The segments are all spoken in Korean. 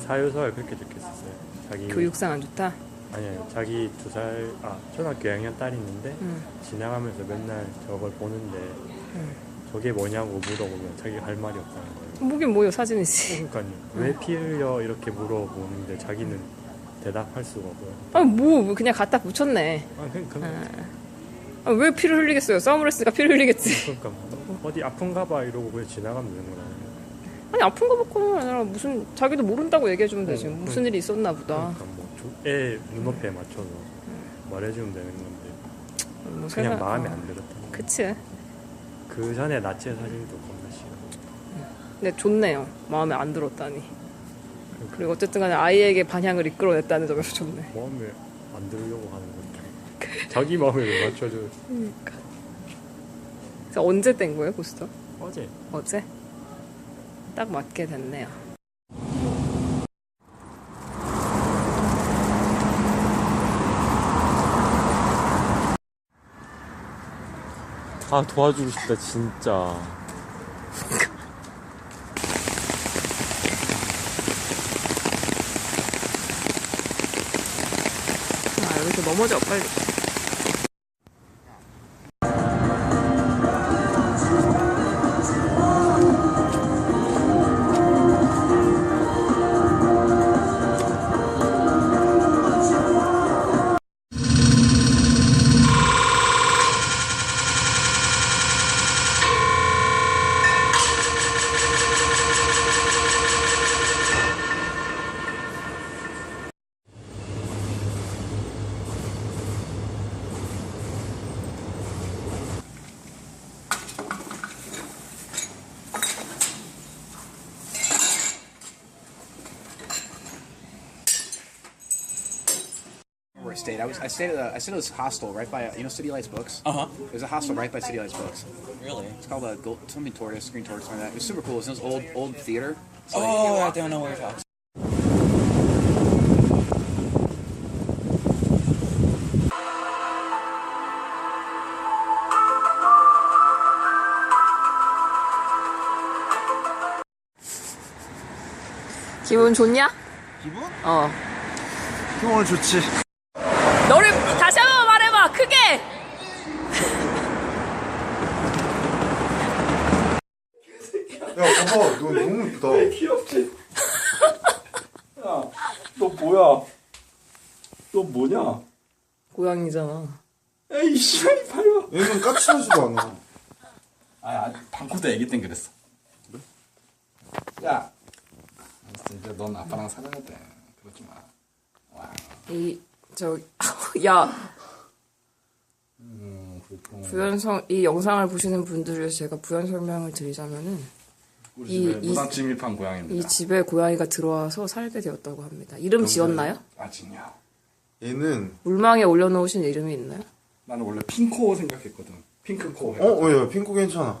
사유서에 그렇게 적혔었어요. 자기 교육상 안 좋다. 아니요 자기 두 살 아 초등학교 2학년 딸이 있는데 응. 지나가면서 맨날 저걸 보는데 응. 저게 뭐냐고 물어보면 자기가 할 말이 없다는 거예요. 뭐긴 뭐요 사진이지. 그러니까요. 왜 피 흘려 이렇게 물어보는데 자기는 대답할 수가 없어요. 아뭐 그냥 갖다 붙였네. 아 그러니까 아, 왜 피를 흘리겠어요? 싸움을 했으니까 피를 흘리겠지. 그러니까 뭐 어디 아픈가 봐 이러고 그냥 지나가면 되는 거잖아요. 아니 아픈 거 먹고는 아니라 무슨 자기도 모른다고 얘기해주면 되지. 응, 무슨 일이 있었나 보다. 그러니까 뭐애 눈높이에 맞춰서 말해주면 되는 건데 뭐 그냥 세상- 마음에 어, 안 들었다. 그치. 그 전에 나체 사진도 겁나 싫어. 근데 좋네요. 마음에 안 들었다니. 그리고 어쨌든 간에 아이에게 반향을 이끌어냈다는 점에서 좋네. 마음에 안 들으려고 하는 건데 자기 마음에 왜 맞춰줘? 그러니까. 언제 뗀 거예요, 포스터? 어제 어제? 딱 맞게 됐네요. 다 도와주고 싶다 진짜. 아, 여기서 넘어져, 빨리. stayed. I was I stayed at a, I stayed at this hostel right by you know City Lights Books. Uh huh. There's a hostel right by City Lights Books. Really? It's called a Gold, something Tortoise, Green Tortoise, something like that. It was super cool. It's this old old theater. It's like- Oh, I don't know where you're talking. 기분 좋냐? 기분? 어. 오늘 좋지. 너를 다시 한 번 말해봐, 크게! 야, 봐봐. 너 너무 이쁘다. 야, 너 뭐야? 너 뭐냐? 고양이잖아. 에이, 씨발, 봐요. 얘는 까칠하지도 않아. 아, 아 방코도 애기 땐 그랬어. 야, 알았어, 이제 넌 아빠랑 돼. 그러지 마. 이, 저, 야, 음, 그렇구나. 부연 성, 이 영상을 보시는 분들을 제가 부연 설명을 드리자면은, 우리 이- 집에 이- 무단 침입한 이 고양이입니다. 집에 고양이가 들어와서 살게 되었다고 합니다. 이름 지었나요? 아, 진짜. 얘는 물망에 올려놓으신 이름이 있나요? 나는 원래 핑코 생각했거든. 핑크코. 어, 어, 야, 핑크 괜찮아.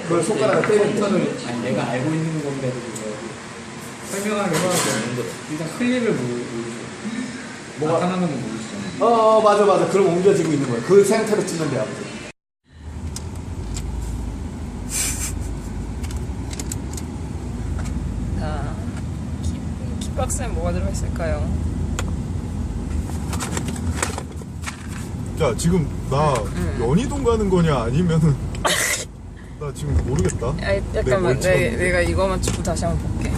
그걸 손가락을 때리는 거. 아니 내가 알고 있는 건데도 없는 거 일단 클립을 모르죠 뭐가 나타나는 건 모르시잖아요 어, 어, 맞아, 맞아. 그럼 옮겨지고 있는 거야. 그 상태로 찍는 데 아무튼. 자, 키, 키박스에 뭐가 들어있을까요? 야, 지금 나 연희동 가는 거냐, 아니면은. 나 지금 모르겠다. 아, 잠깐만, 뭘 내, 찍었는데? 내가 이거만 찍고 다시 한번 볼게.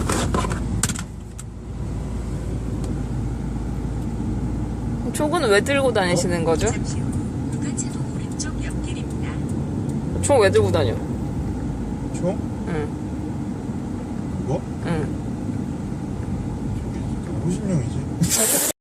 촉은 왜 들고 다니시는 거죠? 오른쪽 옆길 총왜 들고 다녀? 총? 응. 그거? 응. 저기 호신용이지